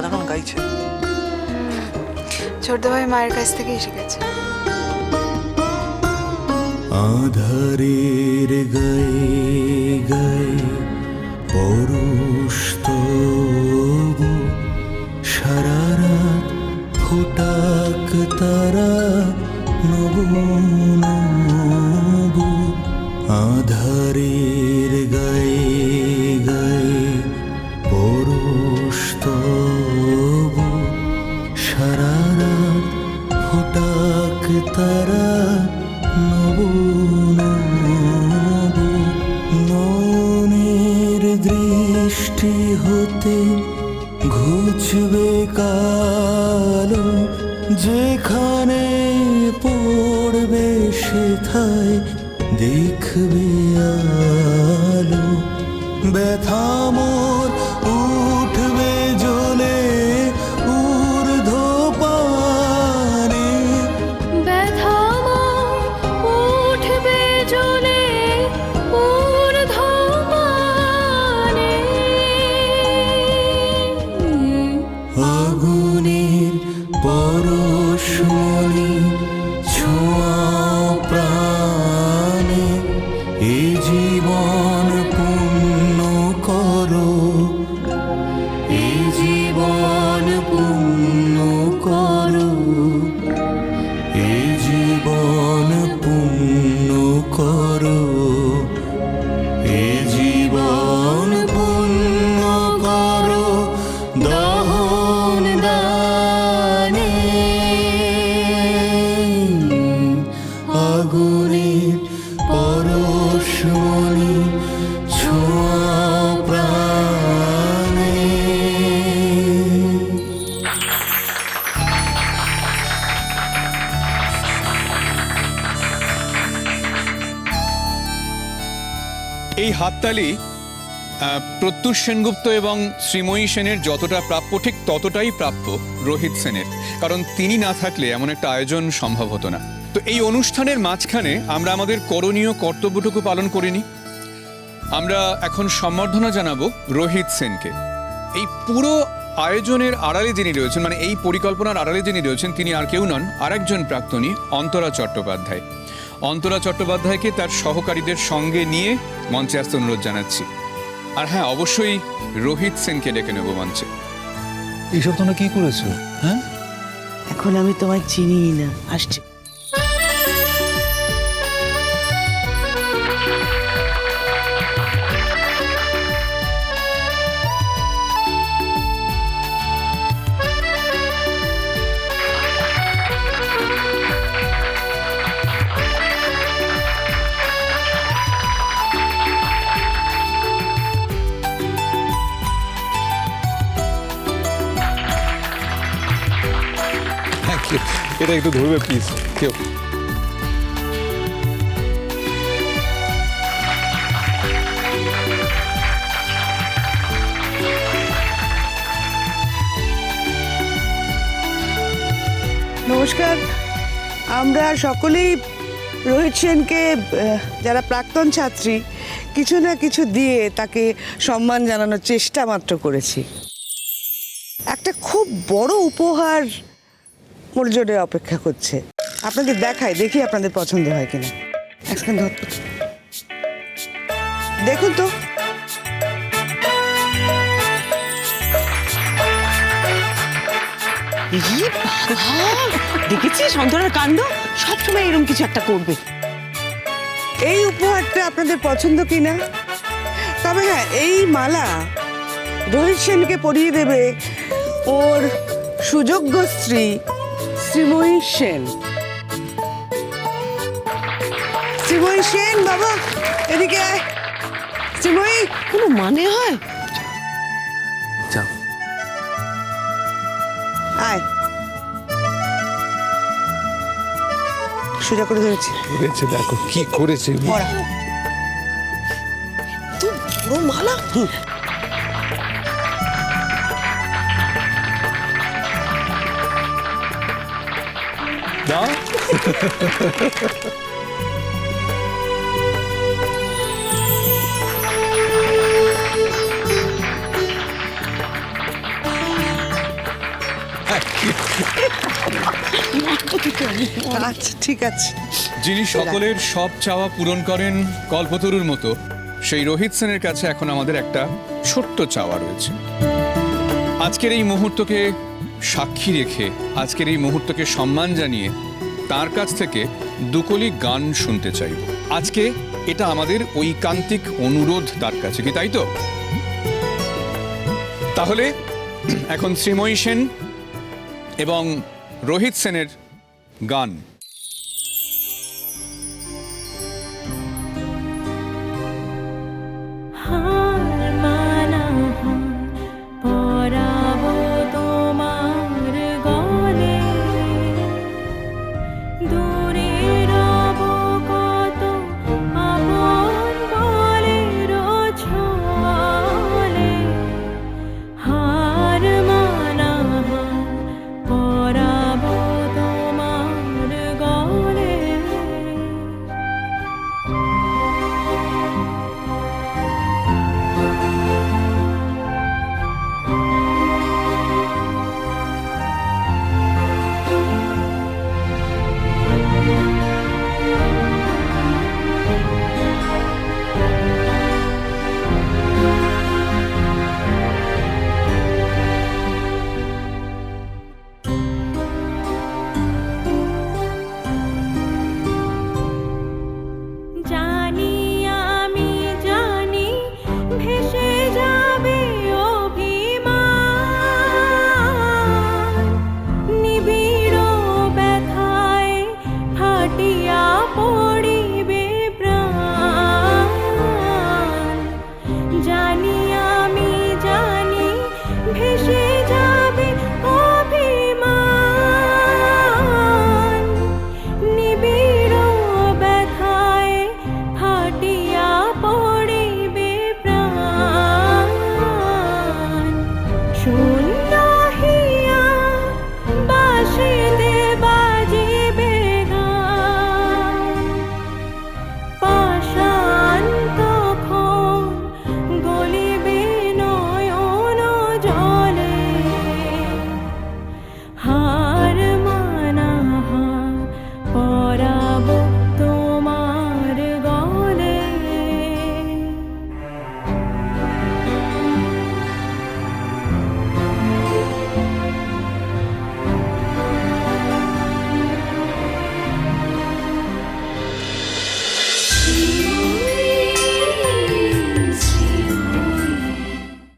চাইছে ছোট ভাই মায়ের কাছ থেকেই শিখেছে আধারের গায়ে গায়ে পরশ তবু সারা রাত ফোটাক তারা নব নয়নের দৃষ্টি হতে ঘুচবে কালো পরশমণি ছোঁয়া প্রাণে। এই হাততালি প্রত্যুষ সেনগুপ্ত এবং শ্রীময়ী সেনের যতটা প্রাপ্য, ঠিক ততটাই প্রাপ্য রোহিত সেনের, কারণ তিনি না থাকলে এমন একটা আয়োজন সম্ভব হতো না। তো এই অনুষ্ঠানের মাঝখানে আমরা আমাদের করণীয় কর্তব্যটুকু পালন করিনি আমরা এখন সম্বর্ধনা জানাব রোহিত সেনকে। এই পুরো আয়োজনের আড়ালে যিনি রয়েছেন মানে এই পরিকল্পনার আড়ালে যিনি রয়েছেন তিনি আর কেউ নন আরেকজন প্রাক্তনী অন্তরা চট্টোপাধ্যায়। অন্তরা চট্টোপাধ্যায়কে তার সহকারীদের সঙ্গে নিয়ে মঞ্চে আসতে অনুরোধ জানাচ্ছি। আর হ্যাঁ অবশ্যই রোহিত সেনকে ডেকে নেব মঞ্চে। এইসব তোমরা কি করেছ? হ্যাঁ? এখন আমি তোমায় চিনি না। আসছি। এটা একটু ধরবে প্লিজ কেউ। নমস্কার। আমরা সকলেই রোহিত সেনকে যারা প্রাক্তন ছাত্রী, কিছু না কিছু দিয়ে তাকে সম্মান জানানোর চেষ্টা মাত্র করেছি। একটা খুব বড় উপহার মোর জোরে অপেক্ষা করছে। আপনাদের দেখাই দেখি আপনাদের পছন্দ হয় কিনা। ধর দেখুন তো। দেখেছিস অন্তরার কাণ্ড? সবসময় এরকম কিছু একটা করবে। এই উপহারটা আপনাদের পছন্দ কিনা? তবে হ্যাঁ এই মালা রোহিত সেনকে পরিয়ে দেবে ওর সুযোগ্য স্ত্রী শ্রীময়ী সেন। শ্রীময়ী সেন বাবা এদিকে শ্রীময়ী কোনো মানে হয়? যাও। আয়। সোজা করে ধরেছি। করেছে দেখো কি করেছে। বড় মালা। দাও আচ্ছা ঠিক আছে। যিনি সকলের সব চাওয়া পূরণ করেন কল্পতরুর মতো সেই রোহিত সেনের কাছে এখন আমাদের একটা ছোট্ট চাওয়া রয়েছে। আজকের এই মুহূর্তকে সাক্ষী রেখে আজকের এই মুহূর্তকে সম্মান জানিয়ে তার কাছ থেকে দুকলি গান শুনতে চাইব। আজকে এটা আমাদের ঐকান্তিক অনুরোধ তার কাছে, কি তাই তো? তাহলে এখন শ্রীময়ী সেন এবং রোহিত সেনের গান।